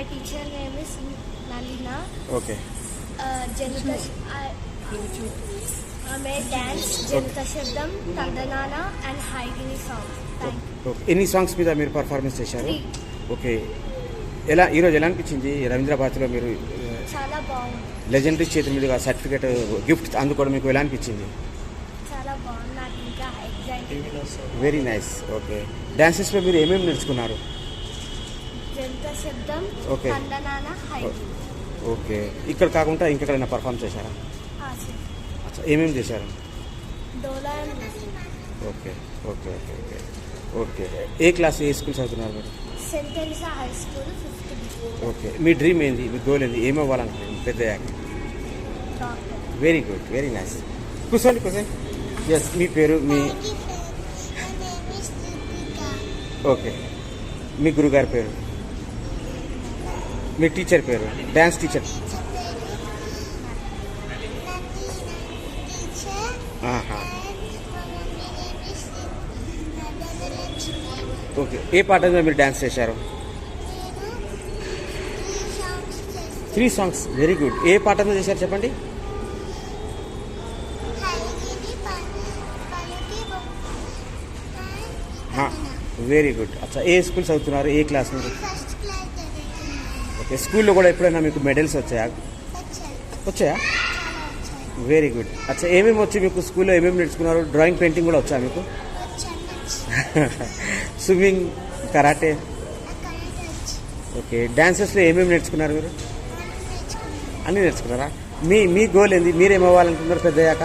my teacher name is Nalina. Okay Uh, Janita Shabdam, Tandanana, and Haigini song. Thank you. Okay ఎన్ని songs మీద మీరు performance చేశారు. Okay ఎలా ఈరోజు ఎలా అనిపించింది? రవీంద్ర భారతిలో మీరు చాలా బాగుంది. లెజెండరీ చేతి మీదుగా సర్టిఫికేట్ గిఫ్ట్ అందుకోవడం మీకు ఎలా అనిపించింది? చాలా బాగుంది. నాకు ఇంకా ఎగ్జైటింగ్ వెరీ నైస్ ఓకే డాన్సెస్లో మీరు ఏమేమి నేర్చుకున్నారు? హైగిని ఓకే. ఇక్కడ కాకుండా ఇంకెక్కడైనా పర్ఫామ్ చేశారా? అచ్చా ఏమేమి చేశారు? డోలా okay okay okay okay okay. ఏ క్లాస్ ఏ స్కూల్ చదువుతున్నారు మీరు? Saint Teresa high school fifth okay. మీ డ్రీమ్ ఏంది? మీ గోల్ ఏంది? ఏమి అవ్వాలనుకుంటున్నారు? పెద్ద వెరీ గుడ్ వెరీ నైస్ కూర్చోండి కూర్చోండి. ఎస్ మీ పేరు మీ ఓకే మీ గురుగారి పేరు? మీ టీచర్ పేరు? Dance teacher. ఓకే. ఏ పాట మీద మీరు డ్యాన్స్ చేశారు? Three songs. Very good. ఏ పాట మీద చేశారు చెప్పండి? Very good. అచ్చా ఏ స్కూల్ చదువుతున్నారు? ఏ క్లాస్ మీరు ఫస్ట్ క్లాస్ చదువుతున్నాను ఓకే స్కూల్లో కూడా ఎప్పుడైనా మీకు మెడల్స్ వచ్చాయా? వచ్చాయి. వెరీ గుడ్ అచ్చా ఏమేమి వచ్చి మీకు స్కూల్లో? ఏమేమి నేర్చుకున్నారు? డ్రాయింగ్ పెయింటింగ్ కూడా వచ్చా మీకు? స్విమ్మింగ్ కరాటే ఓకే డాన్సెస్లో ఏమేమి నేర్చుకున్నారు మీరు? అన్నీ నేర్చుకున్నారా? మీ మీ గోల్ ఏంది? మీరేం అవ్వాలనుకున్నారు పెద్దయ్యాక?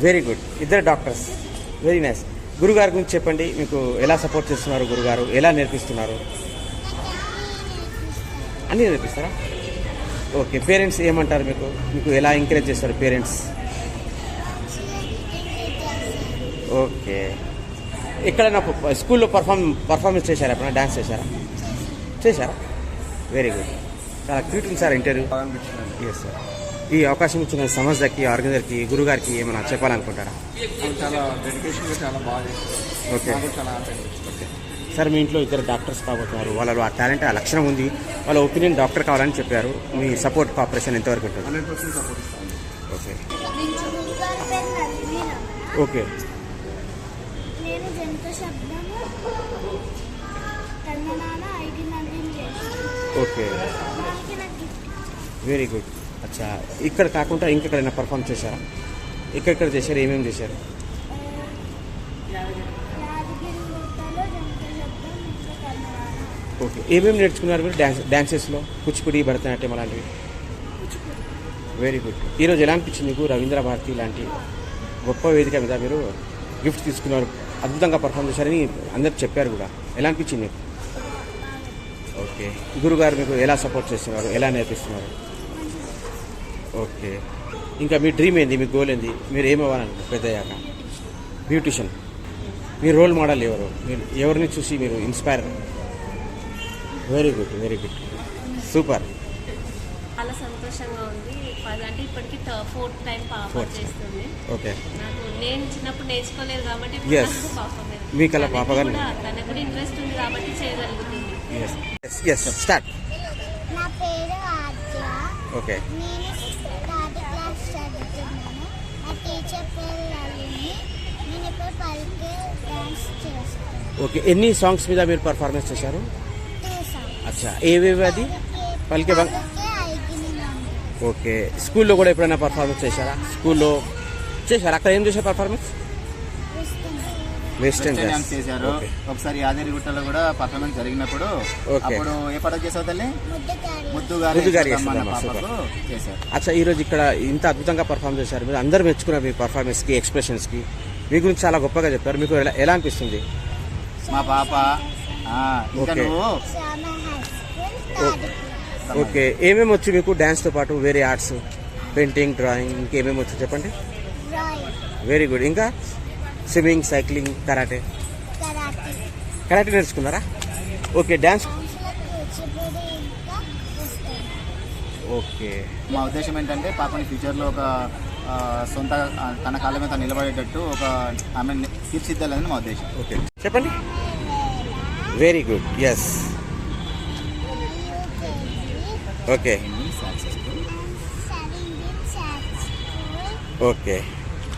వెరీ గుడ్ ఇద్దరు డాక్టర్స్ వెరీ నైస్ గురుగారి గురించి చెప్పండి. మీకు ఎలా సపోర్ట్ చేస్తున్నారు గురుగారు? ఎలా నేర్పిస్తున్నారు? అన్నీ నేర్పిస్తారా? ఓకే పేరెంట్స్ ఏమంటారు మీకు? మీకు ఎలా ఎంకరేజ్ చేస్తారు పేరెంట్స్? ఓకే. ఎక్కడైనా ప- స్కూల్లో పర్ఫార్మ్ పర్ఫార్మెన్స్ చేశారా ఎప్పుడైనా? డాన్స్ చేశారా? చేశారా? వెరీ గుడ్ చాలా క్యూట్ ఉంది సార్ ఇంటర్వ్యూ ఎస్ సార్ ఈ అవకాశం ఇచ్చిన సంస్థకి ఆర్గనైజర్కి గురుగారికి ఏమైనా చెప్పాలనుకుంటారా? చాలా డెడికేషన్గా చాలా బాగా ఓకే. నాకు చాలా సార్ మీ ఇంట్లో ఇద్దరు డాక్టర్స్ కాబోతున్నారు వాళ్ళలో ఆ టాలెంట్ ఆ లక్షణం ఉంది. వాళ్ళ ఒపీనియన్ డాక్టర్ కావాలని చెప్పారు. మీ సపోర్ట్ కాపరేషన్ ఎంతవరకు ఉంటుంది? Okay. Okay. Okay. Very good అచ్చా. ఇక్కడ కాకుండా ఇంకెక్కడైనా పర్ఫామ్ చేశారా? ఎక్కడెక్కడ చేశారు? ఏమేమి చేశారు యాదగిరి గుట్టలో జంతు శబ్దం ఇంకా తందనాన ఓకే. ఏమేమి నేర్చుకున్నారు మీరు డ్యాన్స్ డ్యాన్సెస్లో? కూచిపూడి భరతనాట్యం అలాంటివి? వెరీ గుడ్ ఈరోజు ఎలా అనిపించింది మీకు రవీంద్ర భారతి లాంటి గొప్ప వేదిక మీద మీరు గిఫ్ట్ తీసుకున్నారు? అద్భుతంగా పర్ఫామ్ చేశారని అందరు చెప్పారు కూడా. ఎలా అనిపించింది మీకు? ఓకే. గురుగారు మీకు ఎలా సపోర్ట్ చేస్తున్నారు? ఎలా నేర్పిస్తున్నారు? ఓకే. ఇంకా మీ డ్రీమ్ ఏంది? మీ గోల్ ఏంది? మీరు ఏమవ్వాలనుకుంటారు పెద్దయ్యాక. బ్యూటిషియన్. మీ రోల్ మోడల్ ఎవరు? మీరు ఎవరిని చూసి మీరు inspire very good very good. Super. చాలా సంతోషంగా ఉంది. అంటే ఇప్పటికి ఫోర్త్ టైం పాప. చేస్తుంది. ఓకే. నాకు నేను చిన్నప్పుడు నేర్చుకోలేదు కాబట్టి మీకు అలా తనకి పాప గారు- కూడా- తనకు కూడా ఇంట్రెస్ట్ ఉంది కాబట్టి చేయగలుగుతుంది. ఎస్ ఎస్ స్టార్ట్ నా పేరు ఆద్య ఓకే నేను థర్డ్ క్లాస్ చదువుతున్నాను. నా టీచర్ పేరు లలిని. నేను ఇప్పుడు పలికే డాన్స్ చేస్తాను ఓకే ఎన్ని సాంగ్స్ మీద మీరు పర్ఫార్మెన్స్ చేశారు? అచ్చా. ఏవేవి అది? పలికే నంది ఓకే. స్కూల్లో కూడా ఎప్పుడైనా పర్ఫార్మెన్స్ చేశారా? స్కూల్లో చేశారా? అక్కడ ఏం చేశారు పర్ఫార్మెన్స్ వెస్టర్న్ చేశారు. ఒకసారి యాదగిరిగుట్టలో కూడా పర్ఫార్మెన్స్ జరిగినప్పుడు ఓకే. అప్పుడు ఏ పాట చేసావు తల్లి? ముద్దు గారు చేశారు. అచ్చా ఈరోజు ఇక్కడ ఇంత అద్భుతంగా పర్ఫామ్ చేశారు. మీరు అందరూ మెచ్చుకున్నారు మీ పర్ఫార్మెన్స్కి ఎక్స్ప్రెషన్స్కి మీ గురించి చాలా గొప్పగా చెప్పారు. మీకు ఎలా ఎలా అనిపిస్తుంది? మా పాప ఓకే. ఓకే. ఏమేమి వచ్చు మీకు డాన్స్తో పాటు? వేరే ఆర్ట్స్ పెయింటింగ్ డ్రాయింగ్ ఇంకేమేమి వచ్చు చెప్పండి? వెరీ గుడ్ ఇంకా? Swimming cycling karate. కరాటే నేర్చుకున్నారా? Okay dance okay. మా ఉద్దేశం ఏంటంటే పాపని ఫ్యూచర్లో ఒక సొంత తన కాళ్ళ మీద నిలబడేటట్టు ఒక ఆమె తీర్చిదిద్దాలని మా ఉద్దేశం. ఓకే. చెప్పండి. Very good yes UKG okay